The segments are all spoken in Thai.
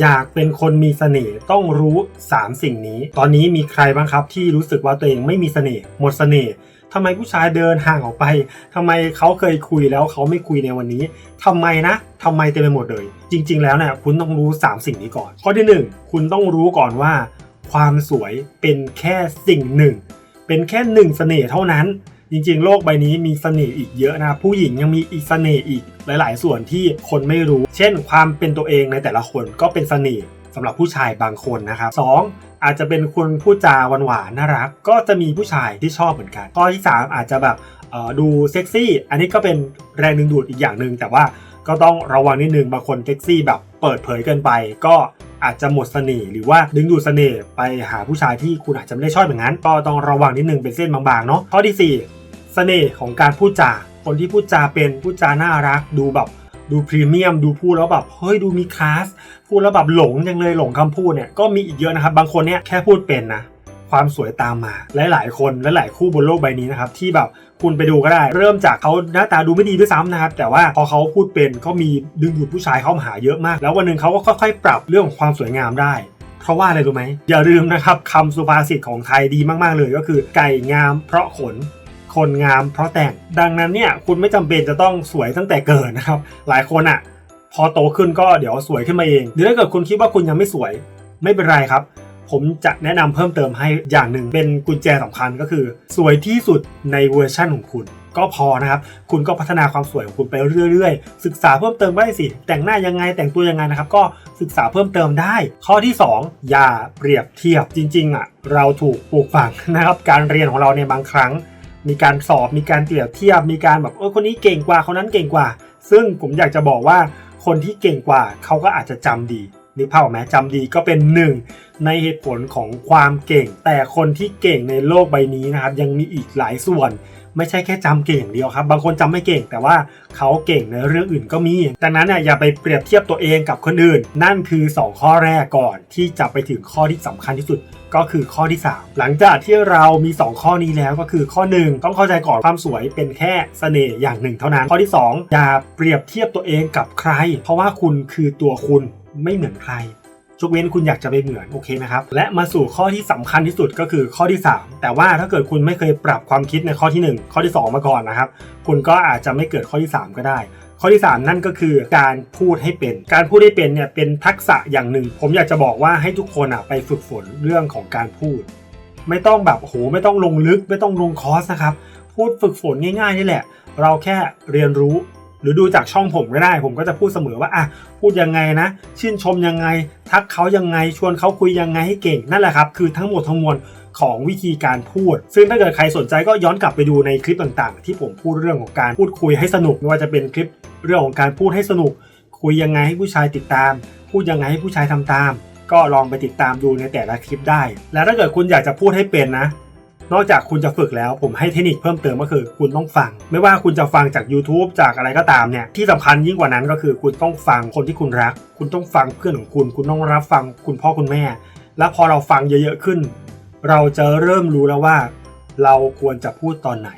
อยากเป็นคนมีเสน่ห์ต้องรู้ 3 สิ่งนี้ ตอนนี้มีใครบ้างครับที่รู้สึกว่าตัวเองไม่มีเสน่ห์หมดเสน่ห์ทำไมผู้ชายเดินห่างออกไปทำไมเขาเคยคุยแล้วเขาไม่คุยในวันนี้ทำไมนะทำไมเต็มไปหมดเลย จริง ๆ แล้วเนี่ยคุณต้องรู้ 3 สิ่งนี้ก่อน ข้อที่ 1 คุณต้องรู้ก่อนว่า ความสวยเป็นแค่สิ่งหนึ่ง เป็นแค่หนึ่งเสน่ห์เท่านั้น จริงๆ โลกใบนี้มีเสน่ห์อีกเยอะนะผู้หญิงยังมีอีกเสน่ห์อีกหลาย ๆ ส่วนที่คนไม่รู้ เช่น ความเป็นตัวเองในแต่ละคนก็เป็นเสน่ห์สำหรับผู้ชายบางคนนะครับสองอาจจะเป็นคนพูดจาหวานๆน่ารัก ก็จะมีผู้ชายที่ชอบเหมือนกัน ข้อที่ 3 อาจจะแบบดูเซ็กซี่ อันนี้ก็เป็นแรงดึงดูดอีกอย่างหนึ่งแต่ว่าก็ต้องระวังนิดนึงบางคนเซ็กซี่แบบเปิดเผยเกินไป ก็ อาจจะหมดเสน่ห์หรือว่าดึงดูดเสน่ห์ไปหาผู้ชายที่คุณอาจจะไม่ได้ชอบอย่างนั้น ก็ต้องระวังนิดนึงเป็นเส้นบางๆเนาะข้อที่สี่เสน่ห์ของการพูดจาคนที่พูดจาเป็นพูดจาน่ารัก ดูแบบดูพรีเมียมดูพูดแล้วแบบเฮ้ยดูมีคลาสพูดแล้วแบบหลงยังเลยหลงคำพูดเนี่ยก็มีอีกเยอะนะครับบางคนเนี่ยแค่พูดเป็นนะ ความสวยตามมา หลายๆ คนและหลายคู่บนโลกใบนี้นะครับที่แบบคุณไปดูก็ได้ เริ่มจากเขาหน้าตาดูไม่ดีด้วยซ้ำนะครับ แต่ว่าพอเขาพูดเป็นก็มีดึงดูดผู้ชายเข้ามาหาเยอะมาก แล้ววันหนึ่งเขาก็ค่อยๆ ปรับเรื่องของความสวยงามได้เพราะว่าอะไรรู้ไหมอย่าลืมนะครับคำสุภาษิตของไทยดีมากๆเลยก็คือ ไก่งามเพราะขนคนงามเพราะแต่ง ดังนั้นเนี่ยคุณไม่จำเป็นจะต้องสวยตั้งแต่เกิดนะครับ หลายคนอะ่ะ พอโตขึ้นก็เดี๋ยวสวยขึ้นมาเองหรือถ้าเกิดคุณคิดว่าคุณยังไม่สวย ไม่เป็นไรครับ ผมจะแนะนำเพิ่มเติมให้อย่างหนึ่งเป็นกุญแจสำคัญก็คือ สวยที่สุดในเวอร์ชั่นของคุณก็พอนะครับ คุณก็พัฒนาความสวยของคุณไปเรื่อยๆ ศึกษาเพิ่มเติมได้สิ แต่งหน้ายังไง แต่งตัวยังไงนะครับ ก็ศึกษาเพิ่มเติมได้ ข้อที่ 2 อย่าเปรียบเทียบ จริงๆอะ เราถูกปลูกฝังนะครับ การเรียนของเราในบางครั้ง มีการสอบ มีการเปรียบเทียบ มีการแบบเออคนนี้เก่งกว่า คนนั้นเก่งกว่า ซึ่งผมอยากจะบอกว่า คนที่เก่งกว่า เขาก็อาจจะจำดี นึกภาพออกไหมจำดีก็เป็นหนึ่งในเหตุผลของความเก่ง แต่คนที่เก่งในโลกใบนี้นะครับ ยังมีอีกหลายส่วน ไม่ใช่แค่จำเก่งอย่างเดียวครับ บางคนจำไม่เก่ง แต่ว่าเขาเก่งในเรื่องอื่นก็มีดังนั้นเนี่ยอย่าไปเปรียบเทียบตัวเองกับคนอื่น นั่นคือ 2 ข้อแรกก่อนที่จะไปถึงข้อที่สำคัญที่สุดก็คือข้อที่ 3 หลังจากที่เรามี 2 ข้อนี้แล้วก็คือข้อ 1 ต้องเข้าใจก่อนความสวยเป็นแค่เสน่ห์อย่างหนึ่งเท่านั้น ข้อที่ 2 อย่าเปรียบเทียบตัวเองกับใคร เพราะว่าคุณคือตัวคุณ ไม่เหมือนใครยกเว้นคุณอยากจะไปเหมือนโอเคนะครับ และมาสู่ข้อที่สำคัญที่สุดก็คือข้อที่ 3 แต่ว่าถ้าเกิดคุณไม่เคยปรับความคิดในข้อทีหนึ่1 ข้อที่ 2 มาก่อนนะครับ คุณก็อาจจะไม่เกิดข้อที่ 3 ก็ได้ ข้อที่ 3 นั่นก็คือการพูดให้เป็น การพูดให้เป็นเนี่ยเป็นทักษะอย่างหนึ่ง ผมอยากจะบอกว่าให้ทุกคนอะไปฝึกฝนเรื่องของการพูด ไม่ต้องแบบโหไม่ต้องลงลึก ไม่ต้องลงคอร์สนะครับพูดฝึกฝนง่ายๆนี่แหละ เราแค่เรียนรู้ รือดูจากช่องผมก็ได้ ผมก็จะพูดเสมอว่าอะพูดยังไงนะ ชื่นชมยังไง ทักเขายังไง ชวนเขาคุยยังไงให้เก่งนั่นแหละครับ คือทั้งหมดทั้งมวลของวิธีการพูด ซึ่งถ้าเกิดใครสนใจก็ย้อนกลับไปดูในคลิปต่างๆ ที่ผมพูดเรื่องของการพูดคุยให้สนุกไม่ว่าจะเป็นคลิปเรื่องของการพูดให้สนุก คุยยังไงให้ผู้ชายติดตาม พูดยังไงให้ผู้ชายทำตาม ก็ลองไปติดตามดูในแต่ละคลิปได้ แล้วถ้าเกิดคุณอยากจะพูดให้เป็นนะ นอกจากคุณจะฝึกแล้วผมให้เทคนิคเพิ่มเติมก็คือ คุณต้องฟัง ไม่ว่าคุณจะฟังจาก YouTube จากอะไรก็ตามเนี่ยที่สำคัญยิ่งกว่านั้นก็คือ คุณต้องฟังคนที่คุณรัก คุณต้องฟังเพื่อนของคุณ คุณต้องรับฟังคุณพ่อคุณแม่ แล้วพอเราฟังเยอะๆขึ้น เราจะเริ่มรู้แล้วว่า เราควรจะพูดตอนไหน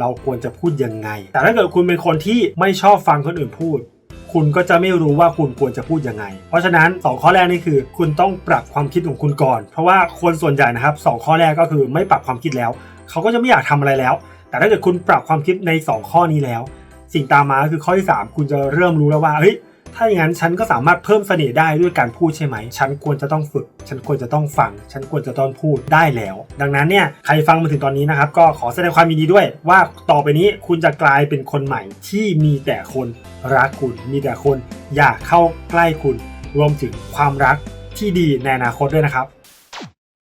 เราควรจะพูดยังไง แต่ถ้าเกิดคุณเป็นคนที่ไม่ชอบฟังคนอื่นพูด คุณก็จะไม่รู้ว่าคุณควรจะพูดยังไง เพราะฉะนั้น 2 ข้อแรกนี่คือ คุณต้องปรับความคิดของคุณก่อน เพราะว่าคนส่วนใหญ่นะครับสข้อแรกก็คือไม่ปรับความคิดแล้ว เขาก็จะไม่อยากทำอะไรแล้ว แต่ถ้าเกิดคุณปรับความคิดใน 2 ข้อนี้แล้ว สิ่งตามมาคือข้อที่ 3 คุณจะเริ่มรู้แล้วว่าเฮ้ย ถ้าอย่างนั้นฉันก็สามารถเพิ่มเสน่ห์ได้ด้วยการพูดใช่ไหม ฉันควรจะต้องฝึก ฉันควรจะต้องฟัง ฉันควรจะต้องพูดได้แล้ว ดังนั้นเนี่ยใครฟังมาถึงตอนนี้นะครับ ก็ขอแสดงความยินดีด้วย ว่าต่อไปนี้คุณจะกลายเป็นคนใหม่ที่มีแต่คนรักคุณ มีแต่คนอยากเข้าใกล้คุณ รวมถึงความรักที่ดีในอนาคตด้วยนะครับ